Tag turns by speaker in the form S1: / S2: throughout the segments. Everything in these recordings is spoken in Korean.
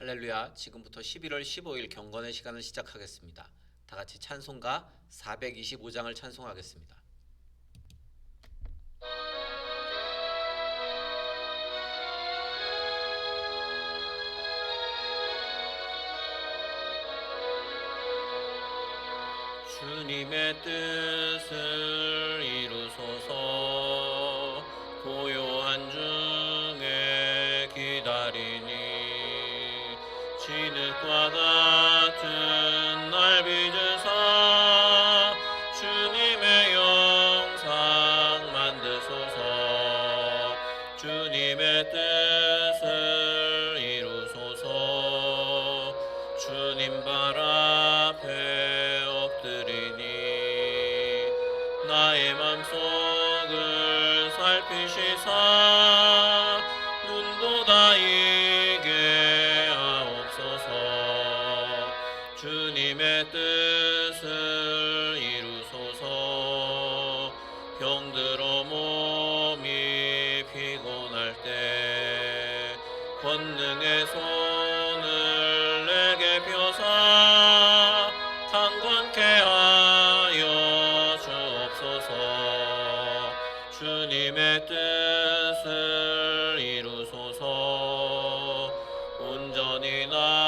S1: 할렐루야. 지금부터 11월 15일 경건의 시간을 시작하겠습니다. 다 같이 찬송가 425장을 찬송하겠습니다. 주님의 뜻을 진흙과 주님의 뜻을 이루소서. 병들어 몸이 피곤할 때 권능의 손을 내게 펴사 강건케 하여 주옵소서. 주님의 뜻을 이루소서. 온전히 나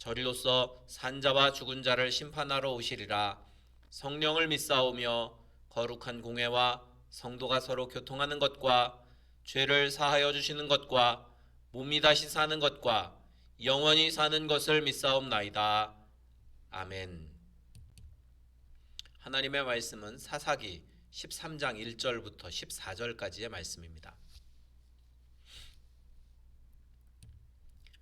S1: 저리로서 산자와 죽은 자를 심판하러 오시리라. 성령을 믿사오며 거룩한 공회와 성도가 서로 교통하는 것과 죄를 사하여 주시는 것과 몸이 다시 사는 것과 영원히 사는 것을 믿사옵나이다. 아멘. 하나님의 말씀은 사사기 13장 1절부터 14절까지의 말씀입니다.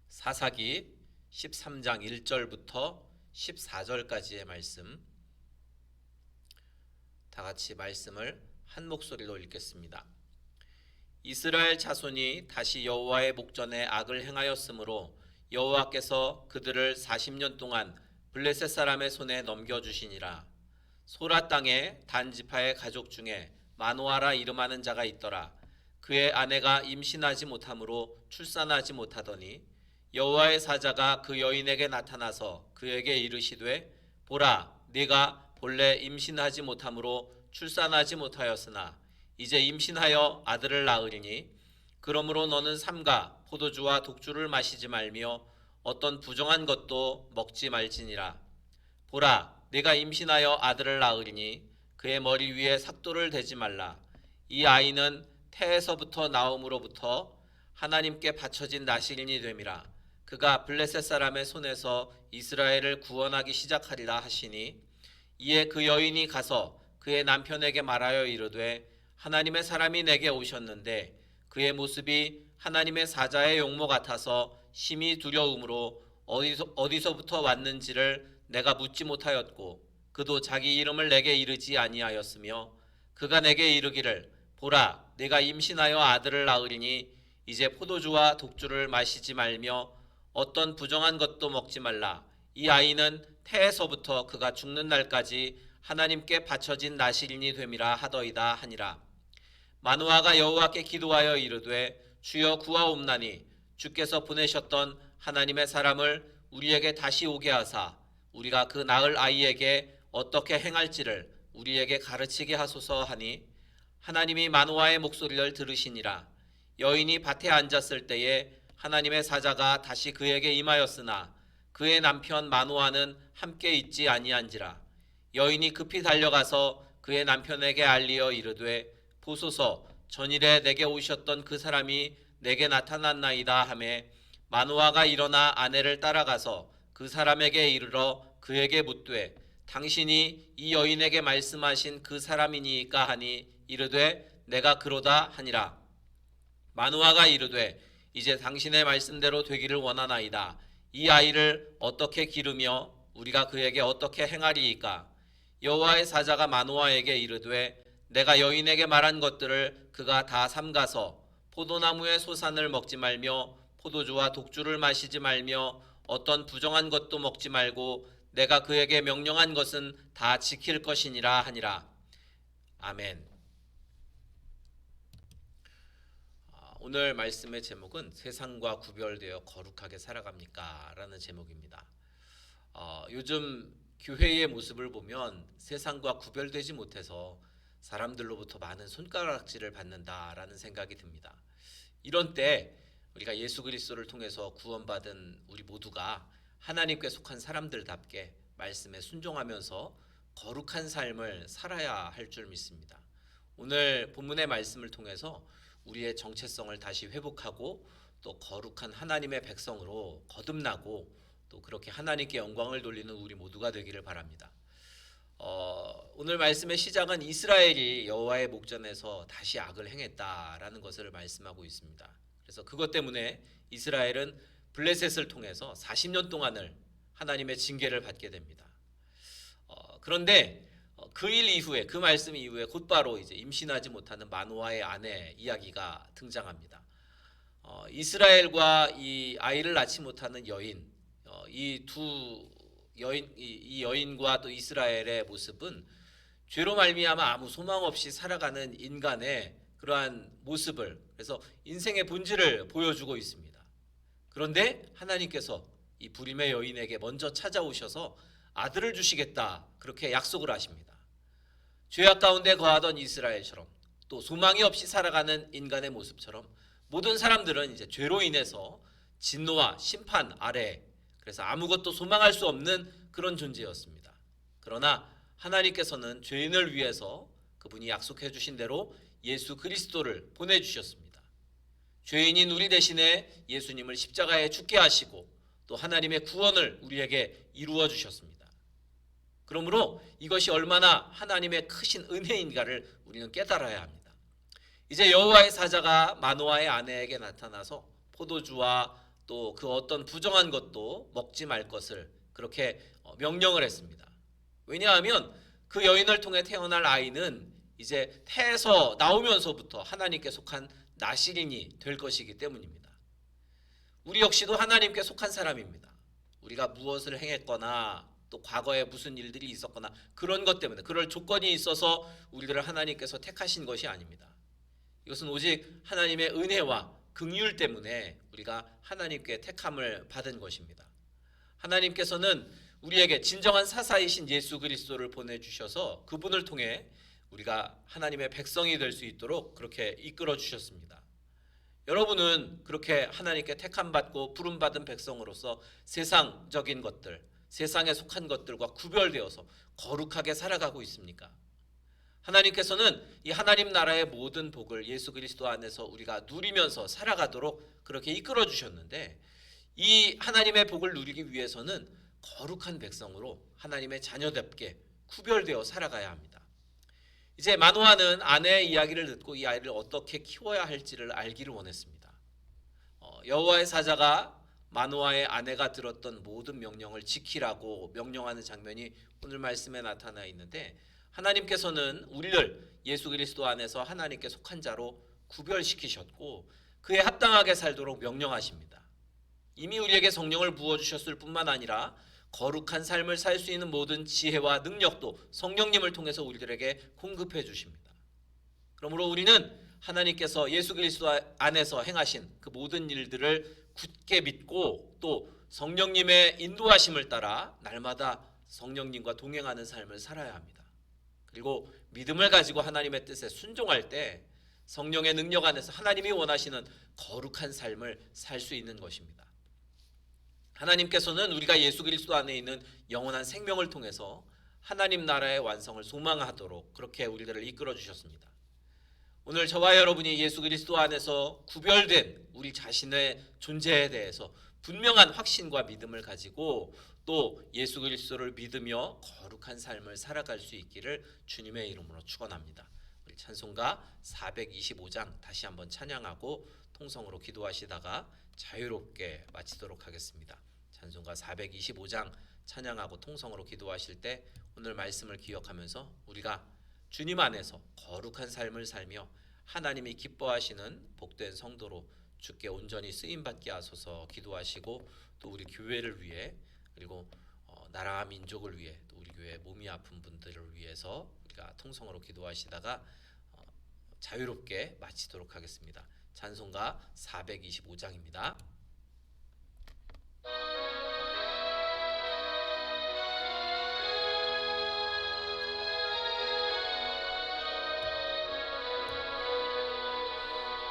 S1: 사사기 13장 1절부터 14절까지의 말씀 다 같이 말씀을 한 목소리로 읽겠습니다. 이스라엘 자손이 다시 여호와의 목전에 악을 행하였으므로 여호와께서 그들을 40년 동안 블레셋 사람의 손에 넘겨 주시니라. 소라 땅에 단지파의 가족 중에 마노아라 이름하는 자가 있더라. 그의 아내가 임신하지 못하므로 출산하지 못하더니 여호와의 사자가 그 여인에게 나타나서 그에게 이르시되 보라 네가 본래 임신하지 못하므로 출산하지 못하였으나 이제 임신하여 아들을 낳으리니 그러므로 너는 삼가 포도주와 독주를 마시지 말며 어떤 부정한 것도 먹지 말지니라. 보라 내가 임신하여 아들을 낳으리니 그의 머리 위에 삭도를 대지 말라. 이 아이는 태에서부터 나옴으로부터 하나님께 바쳐진 나시린이 됨이라 그가 블레셋 사람의 손에서 이스라엘을 구원하기 시작하리라 하시니 이에 그 여인이 가서 그의 남편에게 말하여 이르되 하나님의 사람이 내게 오셨는데 그의 모습이 하나님의 사자의 용모 같아서 심히 두려움으로 어디서, 어디서부터 왔는지를 내가 묻지 못하였고 그도 자기 이름을 내게 이르지 아니하였으며 그가 내게 이르기를 보라 내가 임신하여 아들을 낳으리니 이제 포도주와 독주를 마시지 말며 어떤 부정한 것도 먹지 말라. 이 아이는 태에서부터 그가 죽는 날까지 하나님께 바쳐진 나시린이 됨이라 하더이다 하니라. 마누아가 여호와께 기도하여 이르되 주여 구하옵나니 주께서 보내셨던 하나님의 사람을 우리에게 다시 오게 하사. 우리가 그 낳을 아이에게 어떻게 행할지를 우리에게 가르치게 하소서 하니 하나님이 마노아의 목소리를 들으시니라. 여인이 밭에 앉았을 때에 하나님의 사자가 다시 그에게 임하였으나 그의 남편 마노아는 함께 있지 아니한지라. 여인이 급히 달려가서 그의 남편에게 알리어 이르되 보소서 전일에 내게 오셨던 그 사람이 내게 나타났나이다 하매 마누아가 일어나 아내를 따라가서 그 사람에게 이르러 그에게 묻되 당신이 이 여인에게 말씀하신 그 사람이니까 하니 이르되 내가 그로다 하니라. 마누아가 이르되 이제 당신의 말씀대로 되기를 원하나이다. 이 아이를 어떻게 기르며 우리가 그에게 어떻게 행하리이까? 여호와의 사자가 마누아에게 이르되 내가 여인에게 말한 것들을 그가 다 삼가서 포도나무의 소산을 먹지 말며 포도주와 독주를 마시지 말며 어떤 부정한 것도 먹지 말고 내가 그에게 명령한 것은 다 지킬 것이니라 하니라. 아멘. 아, 오늘 말씀의 제목은 세상과 구별되어 거룩하게 살아갑니까 라는 제목입니다. 어, 요즘 교회의 모습을 보면 세상과 구별되지 못해서 사람들로부터 많은 손가락질을 받는다라는 생각이 듭니다. 이런 때 우리가 예수 그리스도를 통해서 구원받은 우리 모두가 하나님께 속한 사람들답게 말씀에 순종하면서 거룩한 삶을 살아야 할 줄 믿습니다. 오늘 본문의 말씀을 통해서 우리의 정체성을 다시 회복하고 또 거룩한 하나님의 백성으로 거듭나고 또 그렇게 하나님께 영광을 돌리는 우리 모두가 되기를 바랍니다. 어, 오늘 말씀의 시작은 이스라엘이 여호와의 목전에서 다시 악을 행했다라는 것을 말씀하고 있습니다. 그래서 그것 때문에 이스라엘은 블레셋을 통해서 40년 동안을 하나님의 징계를 받게 됩니다. 어, 그런데 그 일 이후에 그 말씀 이후에 곧바로 이제 임신하지 못하는 마노아의 아내 이야기가 등장합니다. 어, 이스라엘과 이 아이를 낳지 못하는 여인 어, 이두 여인 이, 이 여인과 또 이스라엘의 모습은 죄로 말미암아 아무 소망 없이 살아가는 인간의 그러한 모습을 그래서 인생의 본질을 보여주고 있습니다. 그런데 하나님께서 이 불임의 여인에게 먼저 찾아오셔서 아들을 주시겠다 그렇게 약속을 하십니다. 죄악 가운데 거하던 이스라엘처럼 또 소망이 없이 살아가는 인간의 모습처럼 모든 사람들은 이제 죄로 인해서 진노와 심판 아래 그래서 아무것도 소망할 수 없는 그런 존재였습니다. 그러나 하나님께서는 죄인을 위해서 그분이 약속해 주신 대로 예수 그리스도를 보내 주셨습니다. 죄인인 우리 대신에 예수님을 십자가에 죽게 하시고 또 하나님의 구원을 우리에게 이루어 주셨습니다. 그러므로 이것이 얼마나 하나님의 크신 은혜인가를 우리는 깨달아야 합니다. 이제 여호와의 사자가 마노아의 아내에게 나타나서 포도주와 또 그 어떤 부정한 것도 먹지 말 것을 그렇게 어, 명령을 했습니다. 왜냐하면 그 여인을 통해 태어날 아이는 이제 태에서 나오면서부터 하나님께 속한 나시린이 될 것이기 때문입니다. 우리 역시도 하나님께 속한 사람입니다. 우리가 무엇을 행했거나 또 과거에 무슨 일들이 있었거나 그런 것 때문에 그럴 조건이 있어서 우리들을 하나님께서 택하신 것이 아닙니다. 이것은 오직 하나님의 은혜와 긍휼 때문에 우리가 하나님께 택함을 받은 것입니다. 하나님께서는 우리에게 진정한 사사이신 예수 그리스도를 보내 주셔서 그분을 통해 우리가 하나님의 백성이 될 수 있도록 그렇게 이끌어 주셨습니다. 여러분은 그렇게 하나님께 택함 받고 부름 받은 백성으로서 세상적인 것들, 세상에 속한 것들과 구별되어서 거룩하게 살아가고 있습니까? 하나님께서는 이 하나님 나라의 모든 복을 예수 그리스도 안에서 우리가 누리면서 살아가도록 그렇게 이끌어 주셨는데 이 하나님의 복을 누리기 위해서는 거룩한 백성으로 하나님의 자녀답게 구별되어 살아가야 합니다. 이제 마노아는 아내의 이야기를 듣고 이 아이를 어떻게 키워야 할지를 알기를 원했습니다. 어, 여호와의 사자가 마노아의 아내가 들었던 모든 명령을 지키라고 명령하는 장면이 오늘 말씀에 나타나 있는데 하나님께서는 우리를 예수 그리스도 안에서 하나님께 속한 자로 구별시키셨고 그에 합당하게 살도록 명령하십니다. 이미 우리에게 성령을 부어 주셨을 뿐만 아니라 거룩한 삶을 살 수 있는 모든 지혜와 능력도 성령님을 통해서 우리들에게 공급해 주십니다. 그러므로 우리는 하나님께서 예수 그리스도 안에서 행하신 그 모든 일들을 굳게 믿고 또 성령님의 인도하심을 따라 날마다 성령님과 동행하는 삶을 살아야 합니다. 그리고 믿음을 가지고 하나님의 뜻에 순종할 때 성령의 능력 안에서 하나님이 원하시는 거룩한 삶을 살 수 있는 것입니다. 하나님께서는 우리가 예수 그리스도 안에 있는 영원한 생명을 통해서 하나님 나라의 완성을 소망하도록 그렇게 우리들을 이끌어 주셨습니다. 오늘 저와 여러분이 예수 그리스도 안에서 구별된 우리 자신의 존재에 대해서 분명한 확신과 믿음을 가지고 또 예수 그리스도를 믿으며 거룩한 삶을 살아갈 수 있기를 주님의 이름으로 축원합니다. 우리 찬송가 425장 다시 한번 찬양하고 통성으로 기도하시다가 자유롭게 마치도록 하겠습니다. 찬송가 425장 찬양하고 통성으로 기도하실 때 오늘 말씀을 기억하면서 우리가 주님 안에서 거룩한 삶을 살며 하나님이 기뻐하시는 복된 성도로 주께 온전히 쓰임 받게 하소서 기도하시고 또 우리 교회를 위해 그리고 어, 나라와 민족을 위해 또 우리 교회 몸이 아픈 분들을 위해서 우리가 통성으로 기도하시다가 어, 자유롭게 마치도록 하겠습니다. 찬송가 425장입니다.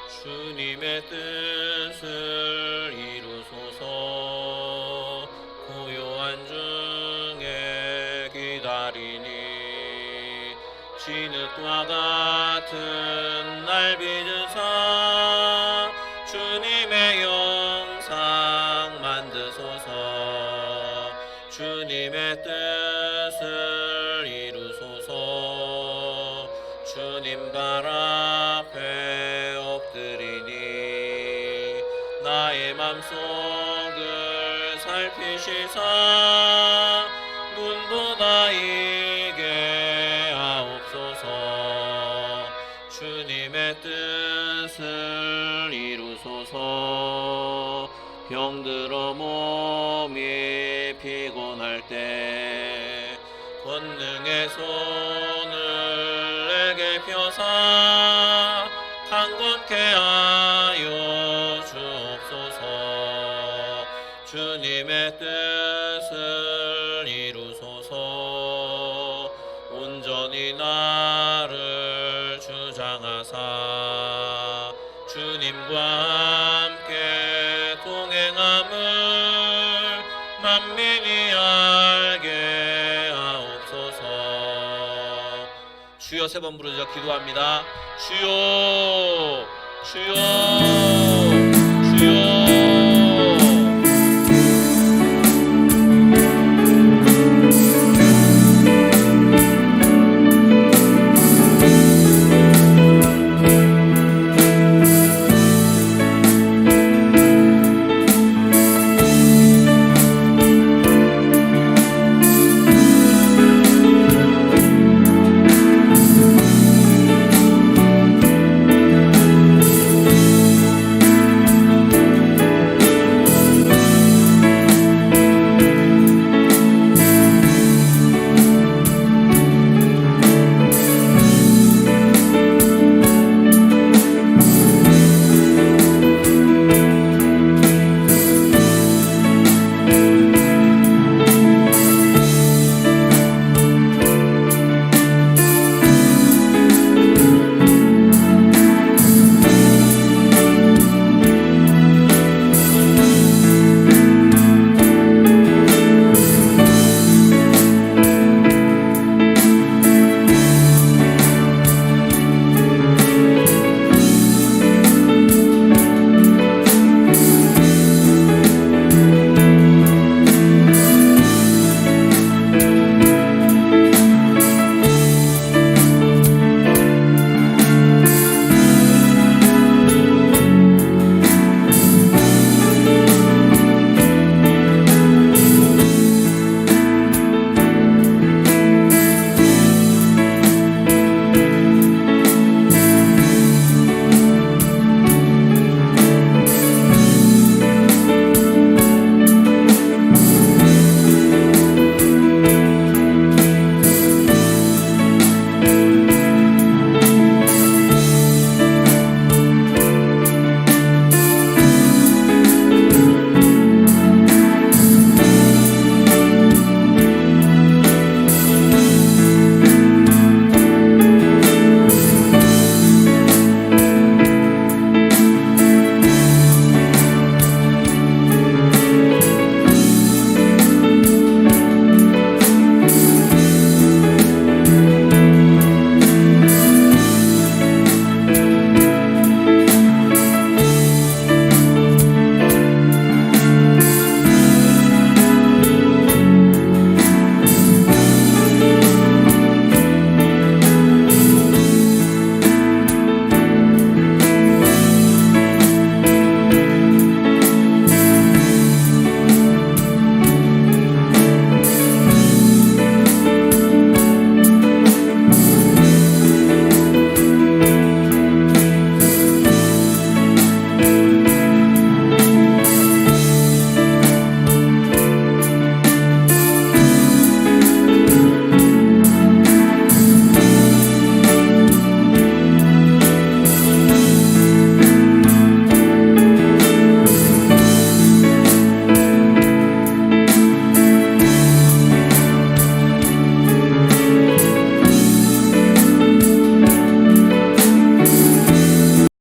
S1: 주님의 뜻을 이루소서. 고요한 중에 기다리니 진흙과 같은 나의 맘속을 살피시사 눈보다 이게 하옵소서. 주님의 뜻을 이루소서. 병들어 몸이 피곤할 때 권능의 손을 내게 펴사 강건케 하 세 번 부르짖어 기도합니다. 주여 주여